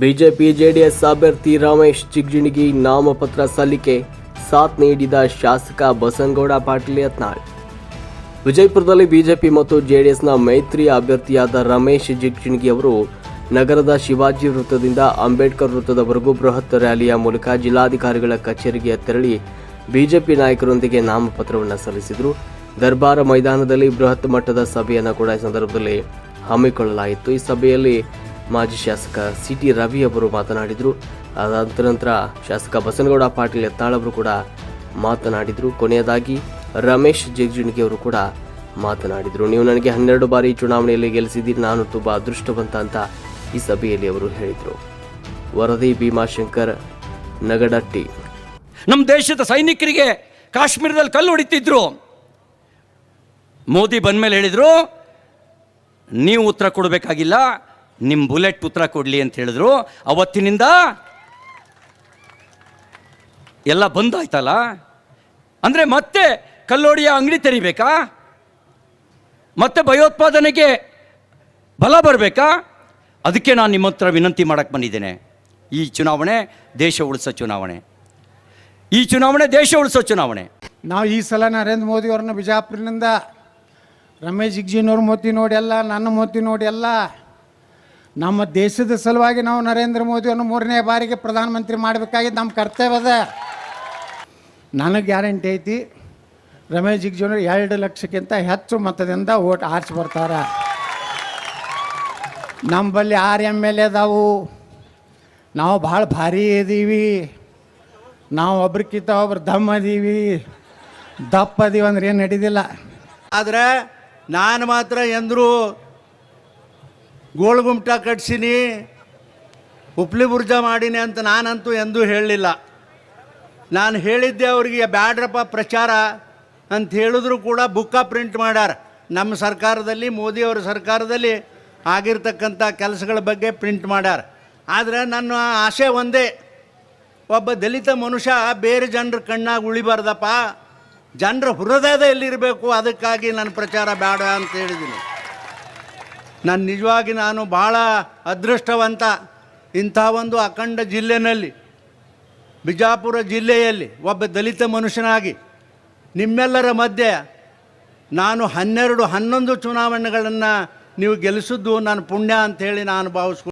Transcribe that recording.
BJP JDS ಅಭ್ಯರ್ಥಿ ರಮೇಶ್ ಚಿಗ್ಜಿಣಿಗಿ ನಾಮಪತ್ರ ಸಲ್ಲಿಕೆ. ಸಾಥ್ ನೀಡಿದ ಶಾಸಕ ಬಸನಗೌಡ ಪಾಟೀಲ್ ಯತ್ನಾಳ್ ವಿಜಯಪುರದಲ್ಲಿ ಬಿಜೆಪಿ ಮತ್ತು ಜೆಡಿಎಸ್ನ ಮೈತ್ರಿ ಅಭ್ಯರ್ಥಿಯಾದ ರಮೇಶ್ ಜಿಗ್ಜಿಣಗಿ ಅವರು ನಗರದ ಶಿವಾಜಿ ವೃತ್ತದಿಂದ ಅಂಬೇಡ್ಕರ್ ವೃತ್ತದವರೆಗೂ ಬೃಹತ್ ರ್ಯಾಲಿಯ ಮೂಲಕ ಜಿಲ್ಲಾಧಿಕಾರಿಗಳ ಕಚೇರಿಗೆ ತೆರಳಿ ಬಿಜೆಪಿ ನಾಯಕರೊಂದಿಗೆ ನಾಮಪತ್ರವನ್ನು ಸಲ್ಲಿಸಿದರು. ದರ್ಬಾರ ಮೈದಾನದಲ್ಲಿ ಬೃಹತ್ ಮಟ್ಟದ ಸಭೆಯನ್ನು ಕೂಡ ಈ ಸಂದರ್ಭದಲ್ಲಿ ಹಮ್ಮಿಕೊಳ್ಳಲಾಯಿತು. ಈ ಸಭೆಯಲ್ಲಿ ಮಾಜಿ ಶಾಸಕ ಸಿ ಟಿ ರವಿ ಅವರು ಮಾತನಾಡಿದರು. ಅದಾದ ನಂತರ ಶಾಸಕ ಬಸನಗೌಡ ಪಾಟೀಲ್ ಎತ್ತಾಳವರು ಕೂಡ ಮಾತನಾಡಿದರು. ಕೊನೆಯದಾಗಿ ರಮೇಶ್ ಜಿಗಜಿಣಗಿ ಅವರು ಕೂಡ ಮಾತನಾಡಿದರು. ನೀವು ನನಗೆ ಹನ್ನೆರಡು ಬಾರಿ ಚುನಾವಣೆಯಲ್ಲಿ ಗೆಲ್ಲಿಸಿದ್ದೀರಿ, ನಾನು ತುಂಬ ಅದೃಷ್ಟವಂತ ಅಂತ ಈ ಸಭೆಯಲ್ಲಿ ಅವರು ಹೇಳಿದರು. ವರದಿ ಭೀಮಾಶಂಕರ್ ನಗಡಟ್ಟಿ ನಮ್ಮ ದೇಶದ ಸೈನಿಕರಿಗೆ ಕಾಶ್ಮೀರದಲ್ಲಿ ಕಲ್ಲು ಹೊಡಿತಿದ್ರು. ಮೋದಿ ಬಂದ ಮೇಲೆ ಹೇಳಿದರು, ನೀವು ಉತ್ತರ ಕೊಡಬೇಕಾಗಿಲ್ಲ ನಿಮ್ಮ ಬುಲೆಟ್ ಉತ್ತರ ಕೊಡಲಿ ಅಂತ ಹೇಳಿದ್ರು. ಅವತ್ತಿನಿಂದ ಎಲ್ಲ ಬಂದಾಯ್ತಲ್ಲ ಅಂದರೆ ಮತ್ತೆ ಕಲ್ಲೋಡಿಯ ಅಂಗಡಿ ತೆರಿಬೇಕಾ? ಮತ್ತೆ ಭಯೋತ್ಪಾದನೆಗೆ ಬಲ ಬರಬೇಕಾ? ಅದಕ್ಕೆ ನಾನು ನಿಮ್ಮ ಹತ್ರ ವಿನಂತಿ ಮಾಡಕ್ಕೆ ಬಂದಿದ್ದೇನೆ. ಈ ಚುನಾವಣೆ ದೇಶ ಉಳಿಸೋ ಚುನಾವಣೆ. ಈ ಚುನಾವಣೆ ದೇಶ ಉಳಿಸೋ ಚುನಾವಣೆ. ನಾವು ಈ ಸಲ ನರೇಂದ್ರ ಮೋದಿ ಅವ್ರನ್ನ ಬಿಜಾಪುರಿನಿಂದ ರಮೇಶ್ ಜಿಗ್ಜಿನವ್ರ ಮೋತಿ ನೋಡಿ ಎಲ್ಲ ನನ್ನ ಮೋತಿ ನೋಡಿ ಎಲ್ಲ ನಮ್ಮ ದೇಶದ ಸಲುವಾಗಿ ನಾವು ನರೇಂದ್ರ ಮೋದಿಯನ್ನು ಮೂರನೇ ಬಾರಿಗೆ ಪ್ರಧಾನಮಂತ್ರಿ ಮಾಡಬೇಕಾಗಿ ನಮ್ಮ ಕರ್ತವ್ಯ ಅದ. ನನಗೆ ಗ್ಯಾರಂಟಿ ಐತಿ, ರಮೇಶ್ ಜಿಗ್ಜಿನವ್ರು ಎರಡು ಲಕ್ಷಕ್ಕಿಂತ ಹೆಚ್ಚು ಮತದಿಂದ ಓಟ್ ಆರ್ಚ್ ಬರ್ತಾರ. ನಮ್ಮಲ್ಲಿ ಆರು ಎಂ ಎಲ್ ಎದಾವು ನಾವು ಭಾಳ ಭಾರಿ ಇದೀವಿ. ನಾವು ಒಬ್ರಿಗಿಂತ ಒಬ್ರು ದಮ್ ಅದೀವಿ. ದಪ್ಪ ಅದೀವಿ ಅಂದ್ರೆ ಏನು ನಡೀದಿಲ್ಲ. ಆದರೆ ನಾನು ಮಾತ್ರ ಎಂದರೂ ಗೋಳ್ಗುಮ್ಟ ಕಟ್ಸಿನಿ, ಉಪ್ಲಿ ಬುರ್ಜ ಮಾಡೀನಿ ಅಂತ ನಾನಂತೂ ಎಂದೂ ಹೇಳಲಿಲ್ಲ. ನಾನು ಹೇಳಿದ್ದೆ ಅವರಿಗೆ, ಬ್ಯಾಡ್ರಪ್ಪ ಪ್ರಚಾರ ಅಂತ ಹೇಳಿದ್ರು ಕೂಡ ಬುಕ್ಕ ಪ್ರಿಂಟ್ ಮಾಡ್ಯಾರ. ನಮ್ಮ ಸರ್ಕಾರದಲ್ಲಿ ಮೋದಿಯವರ ಸರ್ಕಾರದಲ್ಲಿ ಆಗಿರ್ತಕ್ಕಂಥ ಕೆಲಸಗಳ ಬಗ್ಗೆ ಪ್ರಿಂಟ್ ಮಾಡ್ಯಾರ. ಆದರೆ ನನ್ನ ಆಸೆ ಒಂದೇ, ಒಬ್ಬ ದಲಿತ ಮನುಷ್ಯ ಬೇರೆ ಜನರ ಕಣ್ಣಾಗ ಉಳಿಬಾರ್ದಪ್ಪ. ಜನರ ಹೃದಯದಲ್ಲಿರಬೇಕು, ಅದಕ್ಕಾಗಿ ನನ್ನ ಪ್ರಚಾರ ಬೇಡ ಅಂತ ಹೇಳಿದ್ದೀನಿ. ನಾನು ನಿಜವಾಗಿ ನಾನು ಭಾಳ ಅದೃಷ್ಟವಂತ ಇಂಥ ಒಂದು ಅಖಂಡ ಜಿಲ್ಲೆನಲ್ಲಿ, ಬಿಜಾಪುರ ಜಿಲ್ಲೆಯಲ್ಲಿ ಒಬ್ಬ ದಲಿತ ಮನುಷ್ಯನಾಗಿ ನಿಮ್ಮೆಲ್ಲರ ಮಧ್ಯೆ ನಾನು ಹನ್ನೆರಡು ಹನ್ನೊಂದು ಚುನಾವಣೆಗಳನ್ನು ನೀವು ಗೆಲ್ಲಿಸಿದ್ದು ನನ್ನ ಪುಣ್ಯ ಅಂಥೇಳಿ ನಾನು ಭಾವಿಸ್ಕೊ